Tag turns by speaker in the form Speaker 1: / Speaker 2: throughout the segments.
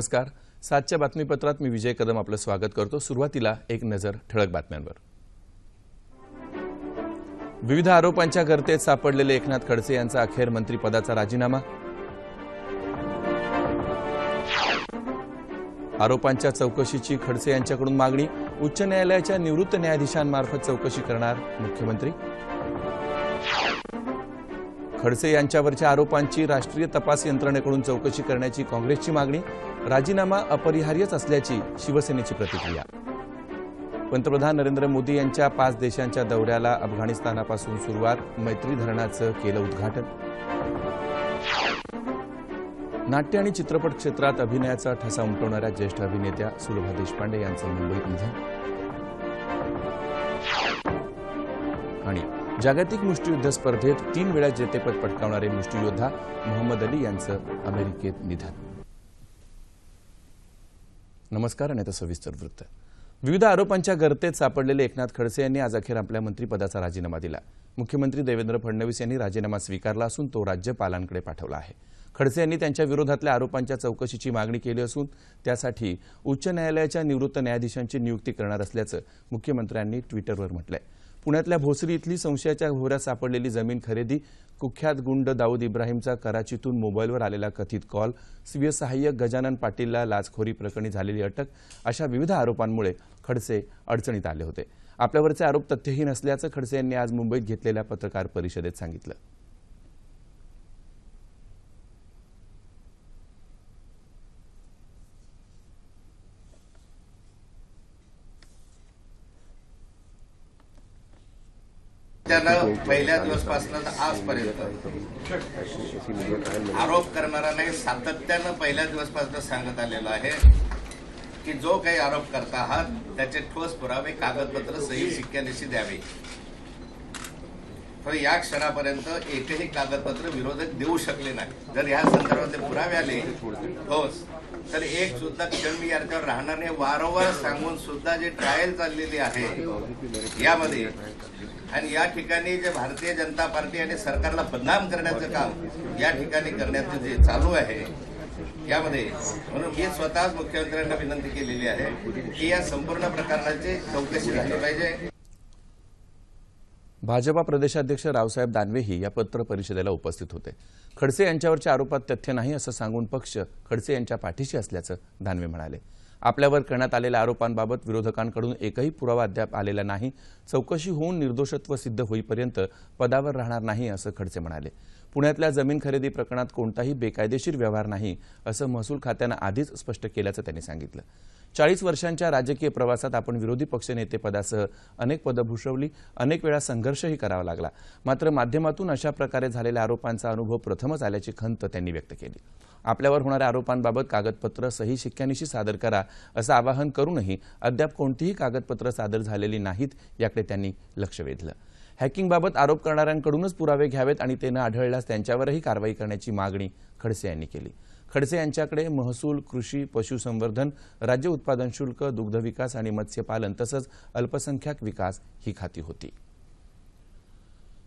Speaker 1: नमस्कार. सातच्या बातमीपत्रात मी विजय कदम आपलं स्वागत करतो. सुरुवातीला एक नजर ठळक बातम्यांवर. विविध आरोपांच्या गर्तेत सापडलेले एकनाथ खडसे यांचा अखेर मंत्रिपदाचा राजीनामा. आरोपांच्या चौकशीची खडसे यांच्याकडून मागणी. उच्च न्यायालयाच्या निवृत्त न्यायाधीशांमार्फत चौकशी करणार मुख्यमंत्री. खडसे यांच्यावरच्या आरोपांची राष्ट्रीय तपास यंत्रणेकडून चौकशी करण्याची काँग्रेसची मागणी. राजीनामा अपरिहार्यच असल्याची शिवसेनेची प्रतिक्रिया. पंतप्रधान नरेंद्र मोदी यांच्या पाच देशांच्या दौऱ्याला अफगाणिस्तानापासून सुरुवात मैत्री धरणाचं केलं उद्घाटन. नाट्य आणि चित्रपट क्षेत्रात अभिनयाचा ठसा उमटवणाऱ्या ज्येष्ठ अभिनेत्या सुलभा देशपांडे यांचं मुंबईत निधन. आणि जागतिक मुष्टियुद्ध स्पर्धेत तीन वेळा जेतेपद पटकावणारे मुष्टियोद्धा मोहम्मद अली यांचं अमेरिकेत निधन. नमस्कार आणि आता सविस्तर वृत्त. विविध आरोपांच्या गर्तेत सापडलेले एकनाथ खडसे यांनी आज अखेर आपल्या मंत्रिपदाचा राजीनामा दिला. मुख्यमंत्री देवेंद्र फडणवीस यांनी राजीनामा स्वीकारला असून तो राज्यपालांकडे पाठवला आहे. खडसे यांनी त्यांच्या विरोधातल्या आरोपांच्या चौकशीची मागणी केली असून त्यासाठी उच्च न्यायालयाच्या निवृत्त न्यायाधीशांची नियुक्ती करणार असल्याचं मुख्यमंत्र्यांनी ट्विटरवर म्हटलं आहे पुण्यातल्या भोसरी इथली संशयाच्या भोवऱ्यात सापडलेली जमीन खरेदी कुख्यात गुंड दाऊद इब्राहिमचा कराचीतून मोबाईलवर आलेला कथित कॉल स्वीय सहाय्यक गजानन पाटीलला लाचखोरी प्रकरणी झालेली अटक अशा विविध आरोपांमुळे खडसे अडचणीत आले होते. आपल्यावरचे आरोप तथ्यहीन असल्याचं खडसे यांनी आज मुंबईत घेतलेल्या पत्रकार परिषदेत सांगितलं.
Speaker 2: त्यानं पहिल्या दिवसपासून तर आजपर्यंत. आरोप करणारा नाही सातत्यानं पहिल्या दिवसपासून सांगत आलेलं आहे की जो काही आरोप करता आहात त्याचे ठोस पुरावे कागदपत्र सही सिक्क्यानिशी द्यावे. तर या क्षणापर्यंत एकही कागदपत्र विरोधक देऊ शकले नाही. जर या संदर्भातले पुरावे आले ठोस. तर एक सुद्धा क्षण मी याच्यावर राहणार नाही. वारंवार सांगून सुद्धा जे ट्रायल चाललेली आहे यामध्ये आणि या ठिकाणी जे भारतीय जनता पार्टी आणि सरकारला बदनाम करण्याचं काम या ठिकाणी करण्याचं जे चालू आहे यामध्ये म्हणून मी स्वतःच मुख्यमंत्र्यांना विनंती केलेली आहे की या संपूर्ण प्रकरणाची चौकशी झाली पाहिजे.
Speaker 1: भाजपा प्रदेशाध्यक्ष रावसाहेब दानवेही या पत्र परिषदेला उपस्थित होते. खडसे यांच्यावरच्या आरोपात तथ्य नाही असं सांगून पक्ष खडसे यांच्या पाठीशी असल्याचं दानवे म्हणाले. आपल्यावर करण्यात आलेल्या आरोपांबाबत विरोधकांकडून एकही पुरावा अद्याप आलेला नाही. चौकशी होऊन निर्दोषत्व सिद्ध होईपर्यंत पदावर राहणार नाही असं खडसे म्हणाले. पुण्यातल्या जमीन खरेदी प्रकरणात कोणताही बेकायदेशीर व्यवहार नाही असं महसूल खात्यानं आधीच स्पष्ट केल्याचं त्यांनी सांगितलं. चाळीस वर्षांच्या राजकीय प्रवासात आपण विरोधी पक्षनेतेपदासह अनेक पदं भूषवली अनेक वेळा संघर्षही करावा लागला. मात्र माध्यमातून अशा प्रकारे झालेल्या आरोपांचा अनुभव प्रथमच आल्याची खंत त्यांनी व्यक्त केली. आपल्यावर होणाऱ्या आरोपांबाबत कागदपत्र सही शिक्क्यानिशी सादर करा असं आवाहन करूनही अद्याप कोणतीही कागदपत्र सादर झालेली नाहीत याकडे त्यांनी लक्ष वेधलं. हॅकिंगबाबत आरोप करणाऱ्यांकडूनच पुरावे घ्यावेत आणि ते न आढळल्यास त्यांच्यावरही कारवाई करण्याची मागणी खडसे यांनी केली. खडसे यांच्याकडे महसूल कृषी पशुसंवर्धन राज्य उत्पादन शुल्क दुग्धविकास आणि मत्स्यपालन तसंच अल्पसंख्याक विकास ही खाती होती.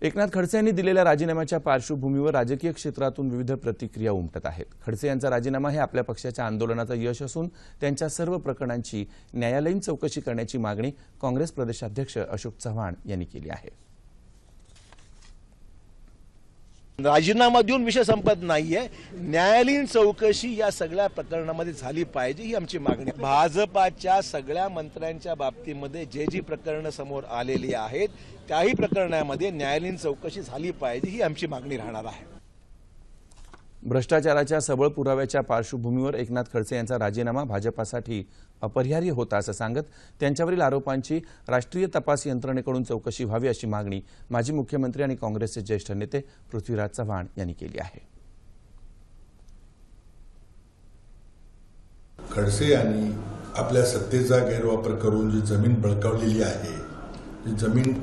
Speaker 1: एकनाथ खडसे यांनी दिलेल्या राजीनाम्याच्या पार्श्वभूमीवर राजकीय क्षेत्रातून विविध प्रतिक्रिया उमटत आहेत. खडसे यांचा राजीनामा हे आपल्या पक्षाच्या आंदोलनाचं यश असून त्यांच्या सर्व प्रकरणांची न्यायालयीन चौकशी करण्याची मागणी काँग्रेस प्रदेशाध्यक्ष अशोक चव्हाण यांनी केली आहे.
Speaker 3: राजीनामा देऊन विषय संपत नाहीये. न्यायालयीन चौकशी या सगळ्या प्रकरणामध्ये झाली पाहिजे ही आमची मागणी भाजपाच्या सगळ्या मंत्र्यांच्या बाबतीमध्ये जे जी प्रकरणं समोर आलेली आहेत त्याही प्रकरणामध्ये न्यायालयीन चौकशी झाली पाहिजे ही आमची मागणी राहणार आहे.
Speaker 1: भ्रष्टाचाराच्या सबळ पुराव्याच्या पार्श्वभूमीवर एकनाथ खडसे यांचा राजीनामा भाजपासाठी अपरिहार्य होता असं सांगत त्यांच्यावरील आरोपांची राष्ट्रीय तपास यंत्रणेकडून चौकशी व्हावी अशी मागणी माजी मुख्यमंत्री आणि काँग्रेसचे ज्येष्ठ नेते पृथ्वीराज चव्हाण यांनी केली आहे.
Speaker 4: खडसे यांनी आपल्या सत्तेचा गैरवापर करून जी जमीन बळकावलेली आहे जी जमीन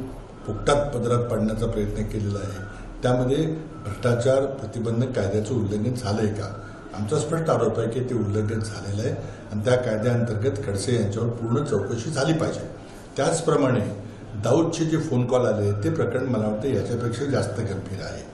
Speaker 4: फुकटात पदरात पाडण्याचा प्रयत्न केलेला आहे त्यामध्ये भ्रष्टाचार प्रतिबंधक कायद्याचं उल्लंघन झालंय का? आमचा स्पष्ट आरोप आहे की ते उल्लंघन झालेलं आहे आणि त्या कायद्याअंतर्गत खडसे यांच्यावर पूर्ण चौकशी झाली पाहिजे. त्याचप्रमाणे दाऊदचे जे फोन कॉल आले ते प्रकरण मला वाटतं याच्यापेक्षा जास्त गंभीर आहे.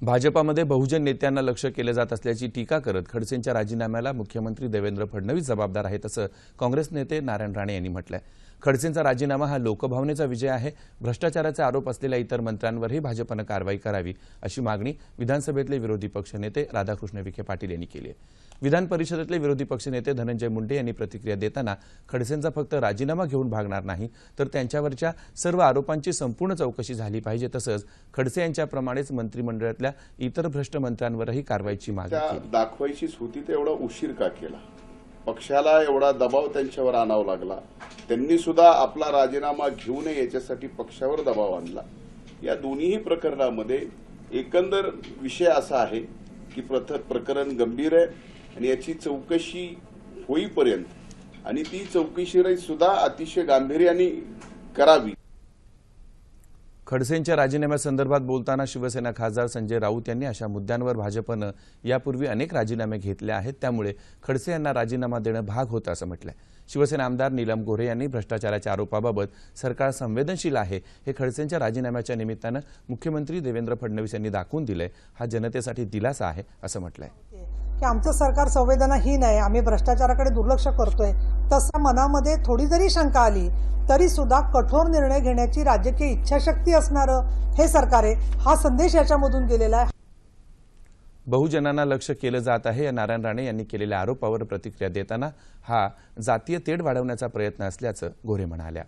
Speaker 1: भाजपामध्ये बहुजन नेत्यांना लक्ष केलं जात असल्याची टीका करत खडसेंच्या राजीनाम्याला मुख्यमंत्री देवेंद्र फडणवीस जबाबदार आहेत असं काँग्रेस नेते नारायण राणे यांनी म्हटलं आहे खडसेंचा राजीनामा हा लोकभावनेचा विजय आहे. भ्रष्टाचाराचे आरोप असलेल्या इतर मंत्र्यांवरही भाजपनं कारवाई करावी अशी मागणी विधानसभेतले विरोधी पक्षनेते राधाकृष्ण विखे पाटील यांनी केली आहे. विधान परिषदेतले विरोधी पक्षनेते धनंजय मुंडे यांनी प्रतिक्रिया देताना खडसेंचा फक्त राजीनामा घेऊन भागणार नाही तर त्यांच्यावरच्या सर्व आरोपांची संपूर्ण चौकशी झाली पाहिजे तसंच खडसे यांच्याप्रमाणेच मंत्रिमंडळातल्या इतर भ्रष्ट मंत्र्यांवरही कारवाईची मागणी
Speaker 5: दाखवायचीच होती एवढा उशीर का केला? पक्षाला एवढा दबाव त्यांच्यावर आणावा लागला. त्यांनी सुद्धा आपला राजीनामा घेऊ नये याच्यासाठी पक्षावर दबाव आणला. या दोन्हीही प्रकरणामध्ये एकंदर विषय असा आहे की प्रकरण गंभीर आहे आणि याची चौकशी होईपर्यंत आणि ती चौकशी सुद्धा अतिशय गांभीर्याने करावी.
Speaker 1: खडसेंच्या राजीनाम्यासंदर्भात बोलताना शिवसेना खासदार संजय राऊत यांनी अशा मुद्द्यांवर भाजपनं यापूर्वी अनेक राजीनामे घेतले आहेत. त्यामुळे खडसे यांना राजीनामा देणं भाग होतं असं म्हटलंय. शिवसेना आमदार नीलम गोऱ्हे यांनी भ्रष्टाचाराच्या आरोपाबाबत सरकार संवेदनशील आहे हे खडसेंच्या राजीनाम्याच्या निमित्तानं मुख्यमंत्री देवेंद्र फडणवीस यांनी दाखवून दिलंय. हा जनतेसाठी दिलासा आहे असं म्हटलंय.
Speaker 6: की आमचं सरकार संवेदनाहीन आहे आम्ही भ्रष्टाचाराकडे दुर्लक्ष करतोय. तसं मनामध्ये थोडी जरी शंका आली तरी सुद्धा कठोर निर्णय घेण्याची राजकीय इच्छाशक्ती असणारं हे सरकार आहे. हा संदेश याच्यामधून गेलेला आहे.
Speaker 1: बहुजनांना लक्ष केलं जात आहे. या नारायण राणे यांनी केलेल्या आरोपावर प्रतिक्रिया देताना हा जातीय तेढ वाढवण्याचा प्रयत्न असल्याचं गोरे म्हणाल्या.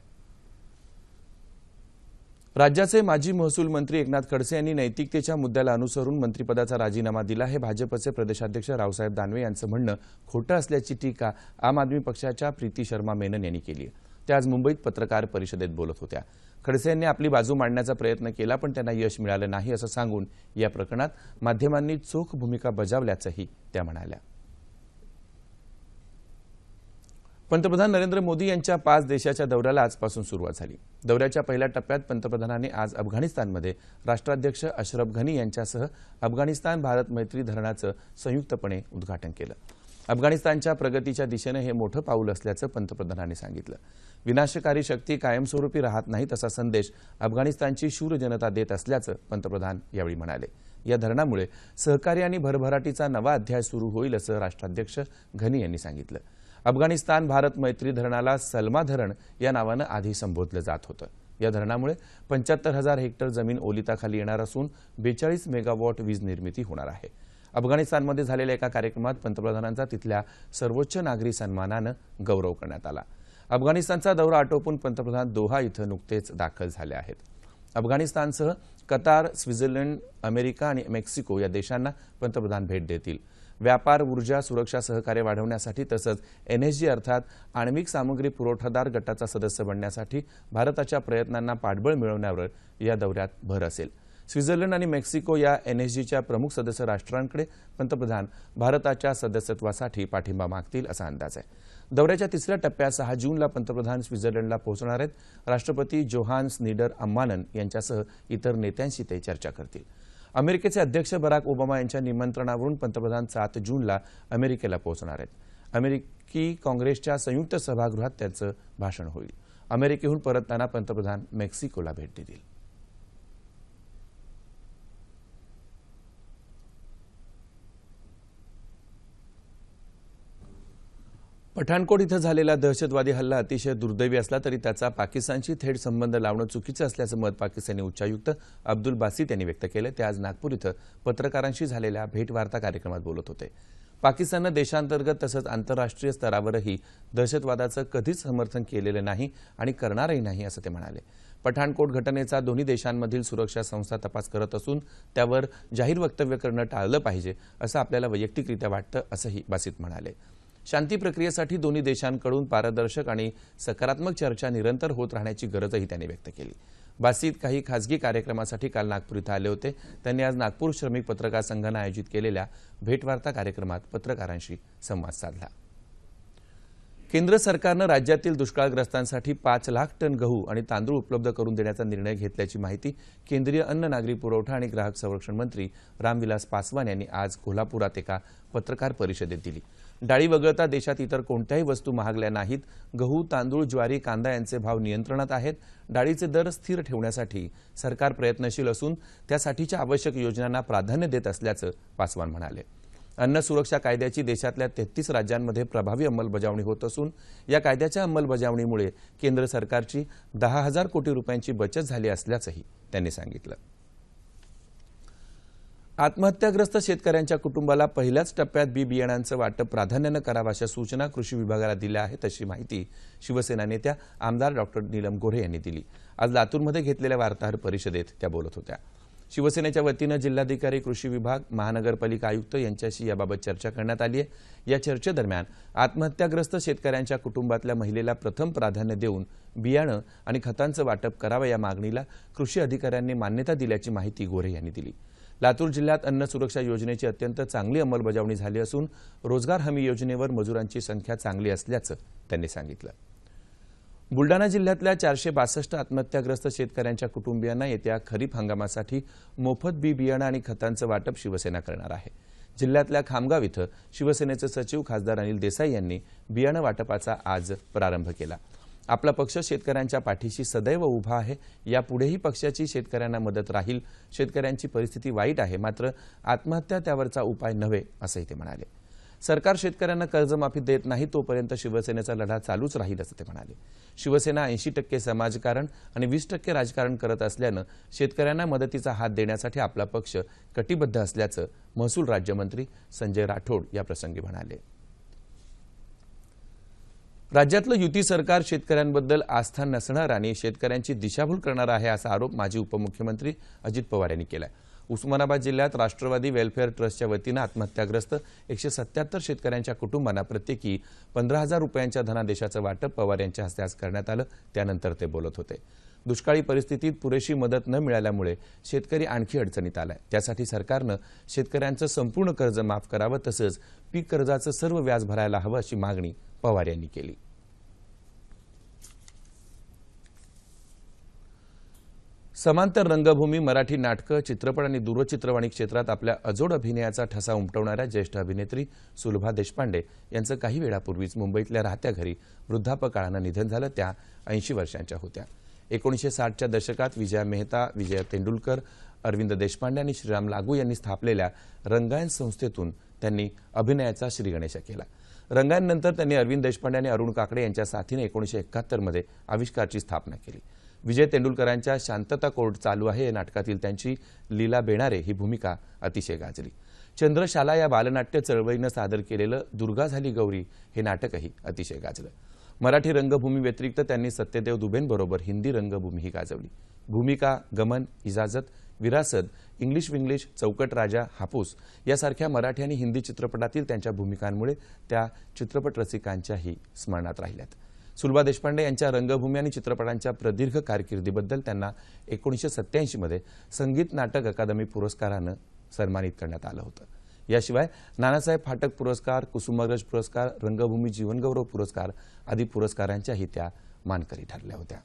Speaker 1: राज्याचे माजी महसूल मंत्री एकनाथ खडसे यांनी नैतिकतेच्या मुद्द्याला अनुसरून मंत्रिपदाचा राजीनामा दिला हे भाजपचे प्रदेशाध्यक्ष रावसाहेब दानवे यांचं म्हणणं खोटं असल्याची टीका आम आदमी पक्षाच्या प्रीती शर्मा मेनन यांनी केली आहे. त्या आज मुंबईत पत्रकार परिषदेत बोलत होत्या. खडसे यांनी आपली बाजू मांडण्याचा प्रयत्न केला पण त्यांना यश मिळालं नाही असं सांगून या प्रकरणात माध्यमांनी चोख भूमिका बजावल्याचंही त्या म्हणाल्या. पंतप्रधान नरेंद्र मोदी यांच्या पाच देशाच्या दौऱ्याला आजपासून सुरुवात झाली. दौऱ्याच्या पहिल्या टप्प्यात पंतप्रधानांनी आज अफगाणिस्तानमध्ये राष्ट्राध्यक्ष अशरफ घनी यांच्यासह अफगाणिस्तान भारत मैत्री धरणाचं संयुक्तपणे उद्घाटन केलं. अफगाणिस्तानच्या प्रगतीच्या दिशेनं हे मोठं पाऊल असल्याचं पंतप्रधानांनी सांगितलं. विनाशकारी शक्ती कायमस्वरूपी राहत नाही तसा संदेश अफगाणिस्तानची शूर जनता देत असल्याचं पंतप्रधान यावेळी म्हणाले. या धरणामुळे सहकार्य आणि भरभराटीचा नवा अध्याय सुरू होईल असं राष्ट्राध्यक्ष घनी यांनी सांगितलं. अफगाणिस्तान भारत मैत्री धरणाला सलमा धरण या नावानं आधी संबोधलं जात होतं. या धरणामुळे पंच्याहत्तर हजार हेक्टर जमीन ओलिताखाली येणार असून बेचाळीस मेगावॉट वीज निर्मिती होणार आहे. अफगाणिस्तानमध्ये झालेल्या एका कार्यक्रमात पंतप्रधानांचा तिथल्या सर्वोच्च नागरी सन्मानानं गौरव करण्यात आला. अफगाणिस्तानचा दौरा आटोपून पंतप्रधान दोहा इथं नुकतेच दाखल झाले आहेत. अफगाणिस्तानसह कतार स्वित्झर्लंड अमेरिका आणि मेक्सिको या देशांना पंतप्रधान भेट देतील. व्यापार ऊर्जा सुरक्षा सहकार्य वाढवण्यासाठी तसंच एनएसजी अर्थात आण्विक सामग्री पुरवठादार गटाचा सदस्य बनण्यासाठी भारताच्या प्रयत्नांना पाठबळ मिळवण्यावर या दौऱ्यात भर असेल. स्वित्झर्लंड आणि मेक्सिको या एनएसजीच्या प्रमुख सदस्य राष्ट्रांकडे पंतप्रधान भारताच्या सदस्यत्वासाठी पाठिंबा मागतील असा अंदाज आहे. दौऱ्याच्या तिसऱ्या टप्प्यात सहा जूनला पंतप्रधान स्वित्झर्लंडला पोहोचणार आहेत. राष्ट्रपती जोहान स्नीडर अम्मानन यांच्यासह इतर नेत्यांशी ते चर्चा करतील. अमेरिकेचे अध्यक्ष बराक ओबामा यांच्या निमंत्रणावरून पंतप्रधान सात जूनला अमेरिकेला पोहोचणार आहेत. अमेरिकी काँग्रेसच्या संयुक्त सभागृहात त्याचं भाषण होईल. अमेरिकेहून परतताना पंतप्रधान मेक्सिकोला भेट देतील. पठाणकोट इथं झालेला दहशतवादी हल्ला अतिशय दुर्दैवी असला तरी त्याचा पाकिस्तानशी थेट संबंध लावणं चुकीचं असल्याचं मत पाकिस्तानी उच्चायुक्त अब्दुल बासित यांनी व्यक्त केलं. ते आज नागपूर इथं पत्रकारांशी झालेल्या भेटवार्ता कार्यक्रमात बोलत होते. पाकिस्ताननं देशांतर्गत तसंच आंतरराष्ट्रीय स्तरावरही दहशतवादाचं कधीच समर्थन केलेलं नाही आणि करणारही नाही असं ते म्हणाले. पठाणकोट घटनेचा दोन्ही देशांमधील सुरक्षा संस्था तपास करत असून त्यावर जाहीर वक्तव्य करणं टाळलं पाहिजे असं आपल्याला वैयक्तिकरित्या वाटतं असंही बासित म्हणाले. शांती प्रक्रियेसाठी दोन्ही देशांकडून पारदर्शक आणि सकारात्मक चर्चा निरंतर होत राहण्याची गरजही त्यांनी व्यक्त केली. बासीत काही खासगी कार्यक्रमासाठी काल नागपूर इथं आले होते. त्यांनी आज नागपूर श्रमिक पत्रकार संघानं आयोजित केलेल्या भेटवार्ता कार्यक्रमात पत्रकारांशी संवाद साधला. केंद्र सरकारनं राज्यातील दुष्काळग्रस्तांसाठी पाच लाख टन गहू आणि तांदूळ उपलब्ध करून देण्याचा निर्णय घेतल्याची माहिती केंद्रीय अन्न नागरी पुरवठा आणि ग्राहक संरक्षण मंत्री रामविलास पासवान यांनी आज कोल्हापुरात एका पत्रकार परिषदेत दिली. डाळी वगळता देशात इतर कोणत्याही वस्तू महागल्या नाहीत. गहू तांदूळ ज्वारी कांदा यांचे भाव नियंत्रणात आहेत. डाळीचे दर स्थिर ठेवण्यासाठी सरकार प्रयत्नशील असून त्यासाठीच्या आवश्यक योजनांना प्राधान्य देत असल्याचं पासवान म्हणाले. अन्न सुरक्षा कायद्याची देशातल्या तेहतीस राज्यांमध्ये प्रभावी अंमलबजावणी होत असून या कायद्याच्या अंमलबजावणीमुळे केंद्र सरकारची दहा हजार कोटी रुपयांची बचत झाली असल्याचंही त्यांनी सांगितलं. आत्महत्याग्रस्त शेतकऱ्यांच्या कुटुंबाला पहिल्याच टप्प्यात बी बियाणांचं वाटप प्राधान्यानं करावं अशा सूचना कृषी विभागाला दिल्या आहेत अशी माहिती शिवसेना नेत्या आमदार डॉक्टर नीलम गोऱ्हे यांनी दिली. आज लातूरमध्ये घेतलेल्या वार्ताहर परिषदेत त्या बोलत होत्या. शिवसेनेच्या वतीनं जिल्हाधिकारी कृषी विभाग महानगरपालिका आयुक्त यांच्याशी याबाबत चर्चा करण्यात आली आहे. या चर्चेदरम्यान आत्महत्याग्रस्त शेतकऱ्यांच्या कुटुंबातल्या महिलेला प्रथम प्राधान्य देऊन बियाणं आणि खतांचं वाटप करावं या मागणीला कृषी अधिकाऱ्यांनी मान्यता दिल्याची माहिती गोरे यांनी दिली. लातूर जिल्ह्यात अन्न सुरक्षा योजनेची अत्यंत चांगली अंमलबजावणी झाली असून रोजगार हमी योजनेवर मजुरांची संख्या चांगली असल्याचं त्यांनी सांगितलं. बुलडाणा जिल्ह्यातल्या चारशे बासष्ट आत्महत्याग्रस्त शेतकऱ्यांच्या कुटुंबियांना येत्या खरीप हंगामासाठी मोफत बी बियाणं आणि खतांचं वाटप शिवसेना करणार आहे. जिल्ह्यातल्या खामगाव इथं शिवसेनेचे सचिव खासदार अनिल देसाई यांनी बियाणं वाटपाचा आज प्रारंभ केला. आपला पक्ष शेतकऱ्यांच्या पाठीशी सदैव उभा आहे. यापुढेही पक्षाची शेतकऱ्यांना मदत राहील. शेतकऱ्यांची परिस्थिती वाईट आहे. मात्र आत्महत्या त्यावरचा उपाय नव्हे असंही ते म्हणाले. सरकार शेतकऱ्यांना कर्जमाफी देत नाही तोपर्यंत शिवसेनेचा लढा चालूच राहील असं ते म्हणाले. शिवसेना ऐंशी टक्के समाजकारण आणि वीस टक्के राजकारण करत असल्यानं शेतकऱ्यांना मदतीचा हात देण्यासाठी आपला पक्ष कटिबद्ध असल्याचं महसूल राज्यमंत्री संजय राठोड याप्रसंगी म्हणाले. राज्यातलं युती सरकार शेतकऱ्यांबद्दल आस्था नसणार आणि शेतकऱ्यांची दिशाभूल करणार आहे असा आरोप माजी उपमुख्यमंत्री अजित पवार यांनी केलाय. उस्मानाबाद जिल्ह्यात राष्ट्रवादी वेलफेअर ट्रस्टच्या वतीनं आत्महत्याग्रस्त एकशे सत्याहत्तर शेतकऱ्यांच्या कुटुंबांना प्रत्येकी पंधरा हजार रुपयांच्या धनादेशाचं वाटप पवार यांच्या हस्ते आज करण्यात आलं. त्यानंतर ते बोलत होते. दुष्काळी परिस्थितीत पुरेशी मदत न मिळाल्यामुळे शेतकरी आणखी अडचणीत आलाय. त्यासाठी सरकारनं शेतकऱ्यांचं संपूर्ण कर्ज माफ करावं तसंच पीक कर्जाचं सर्व व्याज भरायला हवं अशी मागणी पवार यांनी केली. समांतर रंगभूमी मराठी नाटकं चित्रपट आणि दूरचित्रवाणी क्षेत्रात आपल्या अजोड अभिनयाचा ठसा उमटवणाऱ्या ज्येष्ठ अभिनेत्री सुलभा देशपांडे यांचं काही वेळापूर्वीच मुंबईतल्या राहत्या घरी वृद्धापकाळानं निधन झालं. त्या ऐंशी वर्षांच्या होत्या. एकोणीसशे साठच्या दशकात विजया मेहता विजय तेंडुलकर अरविंद देशपांडे आणि श्रीराम लागू यांनी स्थापलेल्या रंगायन संस्थेतून त्यांनी अभिनयाचा श्रीगणेश केला. रंगायननंतर त्यांनी अरविंद देशपांडे आणि अरुण काकडे यांच्या साथीने एकोणीसशे एकाहत्तरमध्ये आविष्कारची स्थापना केली. विजय तेंडुलकरांच्या शांतता कोर्ट चालू आहे. या नाटकातील त्यांची लीला बेणारे ही भूमिका अतिशय गाजली. चंद्रशाला या बालनाट्य चळवळीनं सादर केलेलं दुर्गा झाली गौरी हे नाटकही अतिशय गाजलं. मराठी रंगभूमी व्यतिरिक्त त्यांनी सत्यदेव दुबेंबरोबर हिंदी रंगभूमीही गाजवली. भूमिका गमन इजाजत विरासत इंग्लिश विंग्लिश चौकट राजा हापूस यासारख्या मराठी आणि हिंदी चित्रपटातील त्यांच्या भूमिकांमुळे त्या चित्रपट रसिकांच्याही स्मरणात राहिल्यात. सुलभा देशपांडे यांच्या रंगभूमी आणि चित्रपटांच्या प्रदीर्घ कारकिर्दीबद्दल त्यांना एकोणीसशे सत्याऐंशीमध्ये संगीत नाटक अकादमी पुरस्कारानं सन्मानित करण्यात आलं होतं. याशिवाय नानासाहेब फाटक पुरस्कार कुसुमाग्रज पुरस्कार रंगभूमी जीवनगौरव पुरस्कार आदी पुरस्कारांच्याही त्या मानकरी ठरल्या होत्या.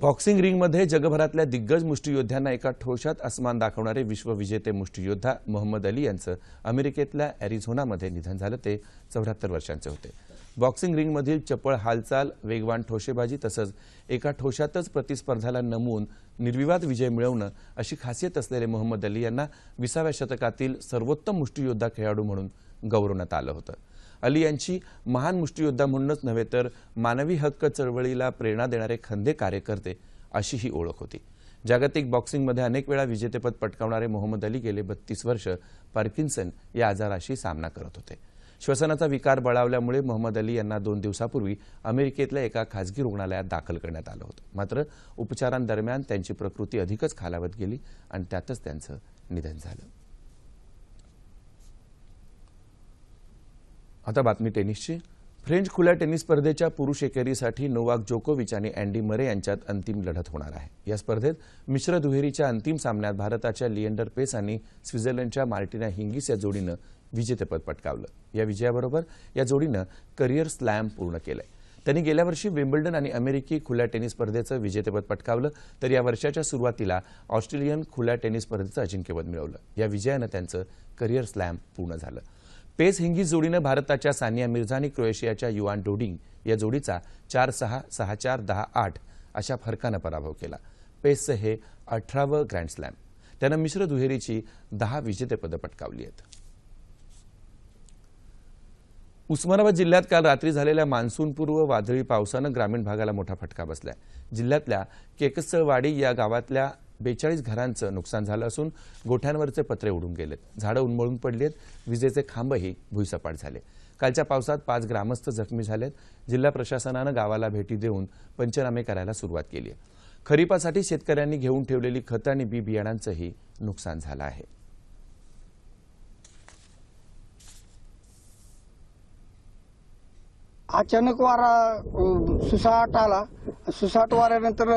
Speaker 1: बॉक्सिंग रिंगमध्ये जगभरातल्या दिग्गज मुष्टियोद्ध्यांना एका ठोशात अस्मान दाखवणारे विश्वविजेते मुष्टियोद्धा मोहम्मद अली यांचं अमेरिकेतल्या अॅरिझोनामध्ये निधन झालं. ते चौऱ्याहत्तर वर्षांचे होते. बॉक्सिंग रिंगमधील चपळ हालचाल वेगवान ठोशेबाजी तसंच एका ठोशातच प्रतिस्पर्धाला नमवून निर्विवाद विजय मिळवणं अशी खासियत असलेले मोहम्मद अली यांना विसाव्या शतकातील सर्वोत्तम मुष्टियोद्धा खेळाडू म्हणून गौरवण्यात आलं होतं. अली यांची महान मुष्टियोद्धा म्हणूनच नव्हे तर मानवी हक्क चळवळीला प्रेरणा देणारे खंदे कार्यकर्ते अशी ही ओळख होती. जागतिक बॉक्सिंगमध्ये अनेक वेळा विजेतेपद पटकावणारे मोहम्मद अली गेले बत्तीस वर्ष पार्किन्सन या आजाराशी सामना करत होते. श्वसनाचा विकार बळावल्यामुळे मोहम्मद अली यांना दोन दिवसापूर्वी अमेरिकेतल्या एका खासगी रुग्णालयात दाखल करण्यात आलं होतं. मात्र उपचारांदरम्यान त्यांची प्रकृती अधिकच खालावत गेली आणि त्यातच त्यांचं निधन झालं. आता बातमी टेनिसची. फ्रेंच खुल्या टेनिस स्पर्धेच्या पुरुष एकेरीसाठी नोवाक जोकोविच आणि अँडी मरे यांच्यात अंतिम लढत होणार आहे. या स्पर्धेत मिश्र दुहेरीच्या अंतिम सामन्यात भारताच्या लिएंडर पेस आणि स्वित्झर्लंडच्या मार्टिना हिंगिस या जोडीनं विजेतेपद पटकावलं. या विजयाबरोबर या जोडीनं करिअर स्लॅम पूर्ण केलंय. त्यांनी गेल्या वर्षी विम्बल्डन आणि अमेरिकी खुल्या टेनिस स्पर्धेचं विजेतेपद पटकावलं तर या वर्षाच्या सुरुवातीला ऑस्ट्रेलियन खुल्या टेनिस स्पर्धेचं अजिंक्यपद मिळवलं. या विजयानं त्यांचं करिअर स्लॅम पूर्ण झालं. पेस हिंगी जोडीनं भारताच्या सानिया मिर्झा आणि क्रोएशियाच्या युआन डोडिंग या जोडीचा चार सहा सहा चार दहा आठ अशा फरकानं पराभव केला. पेसचं हे अठरावं ग्रँड स्लॅम त्यानं मिश्र दुहेरीची दहा विजेतेपदं पटकावली आहेत. उस्मानाबाद जिल्ह्यात काल रात्री झालेल्या मान्सूनपूर्व वादळी पावसानं ग्रामीण भागाला मोठा फटका बसलाय. जिल्ह्यातल्या केकसळवाडी या गावातल्या बेचाळीस घरांचं नुकसान झालं असून गोठ्यांवरचे पत्रे उडून गेलेत. झाडं उन्मळून पडली आहेत विजेचे खांबही भुईसपाट झाले. कालच्या पावसात पाच ग्रामस्थ जखमी झालेत. जिल्हा प्रशासनानं गावाला भेटी देऊन पंचनामे करायला सुरुवात केली आहे. खरीपासाठी शेतकऱ्यांनी घेऊन ठेवलेली खतं आणि बी बियाणांचंही नुकसान झालं आहे.
Speaker 7: अचानक वारा सुसाट आला. सुसाट वाऱ्यानंतर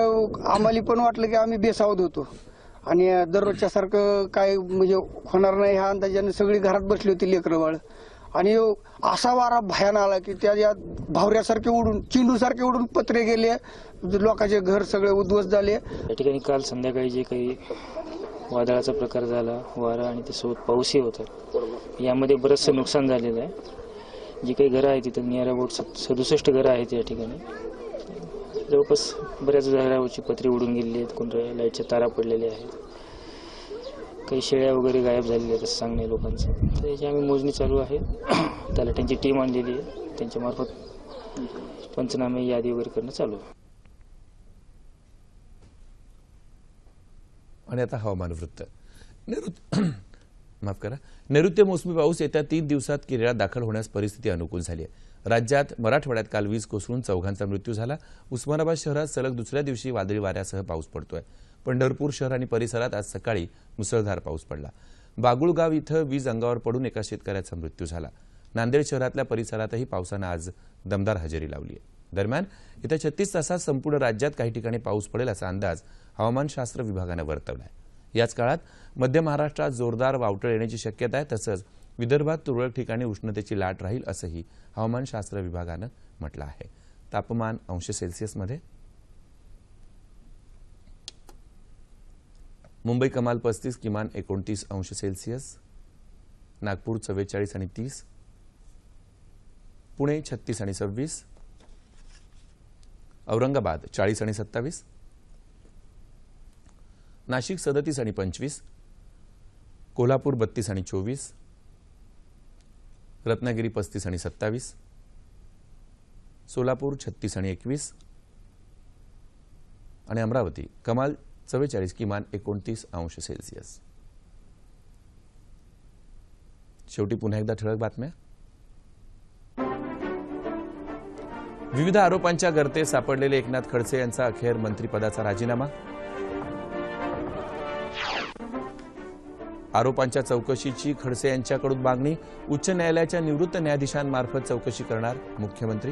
Speaker 7: आम्हाला पण वाटलं की आम्ही बेसावत होतो. आणि दररोजच्या सारखं काय म्हणजे होणार नाही ह्या अंदाजाने सगळी घरात बसली होती लेकरंबाळ. आणि असा वारा भयान आला की त्या या भावऱ्यासारखे उडून चिंडूसारखे उडून पत्रे गेले. लोकांचे घर सगळे उद्ध्वस्त झाले.
Speaker 8: या ठिकाणी काल संध्याकाळी जे काही वादळाचा प्रकार झाला वारा आणि त्यासोबत पाऊसही होता. यामध्ये बरंचसं नुकसान झालेलं आहे. जी काही घरं आहेत तिथं नियर अबाउट सदुसष्ट घरं आहेत या ठिकाणी. जवळपास बऱ्याच घरावरची पत्री उडून गेलेली आहेत कोणत्या लाईटच्या तारा पडलेल्या आहेत. काही शेळ्या वगैरे गायब झालेल्या आहेत असं सांगणे लोकांचं. तर याची आम्ही मोजणी चालू आहे. त्याला त्यांची टीम आणलेली आहे. त्यांच्यामार्फत पंचनामे यादी वगैरे करणं चालू आहे.
Speaker 1: आणि आता हवामान वृत्त. माफ करा. नैऋत्य मोसमी पाऊस येत्या तीन दिवसात केरळात दाखल होण्यास परिस्थिती अनुकूल झाली आहे. राज्यात मराठवाड्यात काल वीज कोसळून चौघांचा मृत्यू झाला. उस्मानाबाद शहरात सलग दुसऱ्या दिवशी वादळी वाऱ्यासह पाऊस पडतोय. पंढरपूर शहर आणि परिसरात आज सकाळी मुसळधार पाऊस पडला. बागुळगाव इथं वीज अंगावर पडून एका शेतकऱ्याचा मृत्यू झाला. नांदेड शहरातल्या परिसरातही पावसानं आज दमदार हजेरी लावली आहे. दरम्यान येत्या छत्तीस तासात संपूर्ण राज्यात काही ठिकाणी पाऊस पडेल असा अंदाज हवामानशास्त्र विभागानं वर्तवला आहे याच काळात मध्य महाराष्ट्रात जोरदार वावटळ येण्याची शक्यता आहे. तसंच विदर्भात तुरळक ठिकाणी उष्णतेची लाट राहील असंही हवामानशास्त्र विभागानं म्हटलं आहे. तापमान अंश सेल्सिअसमध्ये. मुंबई कमाल पस्तीस किमान एकोणतीस अंश सेल्सिअस. नागपूर चव्वेचाळीस आणि तीस. पुणे छत्तीस आणि सव्वीस. औरंगाबाद चाळीस आणि सत्तावीस. नाशिक सदतीस आणि पंचवीस कोल्हापूर बत्तीस आणि चोवीस रत्नागिरी पस्तीस आणि सत्तावीस सोलापूर छत्तीस आणि एकवीस आणि अमरावती. कमाल चव्वेचाळीस किमान एकोणतीस अंश सेल्सिअस. शेवटी पुन्हा एकदा ठळक बातम्या. विविध आरोपांच्या गर्ते सापडलेले एकनाथ खडसे यांचा अखेर मंत्रिपदाचा राजीनामा. आरोपांच्या चौकशीची खडसे यांच्याकडून मागणी उच्च न्यायालयाच्या निवृत्त न्यायाधीशांमार्फत चौकशी करणार मुख्यमंत्री.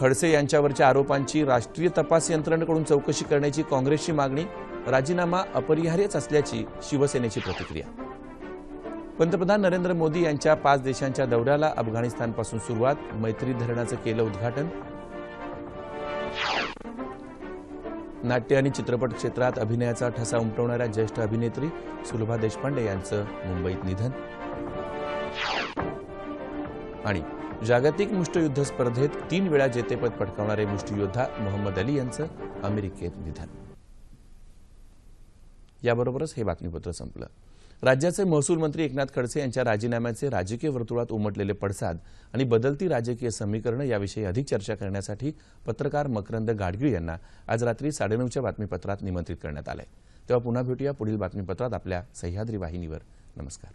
Speaker 1: खडसे यांच्यावरच्या आरोपांची राष्ट्रीय तपास यंत्रणेकडून चौकशी करण्याची काँग्रेसची मागणी राजीनामा अपरिहार्यच असल्याची शिवसेनेची प्रतिक्रिया. पंतप्रधान नरेंद्र मोदी यांच्या पाच देशांच्या दौऱ्याला अफगाणिस्तानपासून सुरुवात मैत्री धरणाचं केलं उद्घाटन नाट्य आणि चित्रपट क्षेत्रात अभिनयाचा ठसा उमटवणाऱ्या ज्येष्ठ अभिनेत्री सुलभा देशपांडे यांचं मुंबईत निधन. आणि जागतिक मुष्टियुद्ध स्पर्धेत तीन वेळा जेतेपद पटकावणारे मुष्टियोद्धा मोहम्मद अली यांचं अमेरिकेत निधन. याबरोबरच हे बातमीपत्र संपलं. राज्याचे महसूल मंत्री एकनाथ खडसे यांच्या राजीनाम्याचे राजकीय वर्तुळात उमटलेले पडसाद आणि बदलती राजकीय समीकरणं याविषयी अधिक चर्चा करण्यासाठी पत्रकार मकरंद गाडगीळ यांना आज रात्री साडेनऊच्या बातमीपत्रात निमंत्रित करण्यात आलंय. तेव्हा पुन्हा भेटूया पुढील बातमीपत्रात आपल्या सह्याद्री वाहिनीवर. नमस्कार.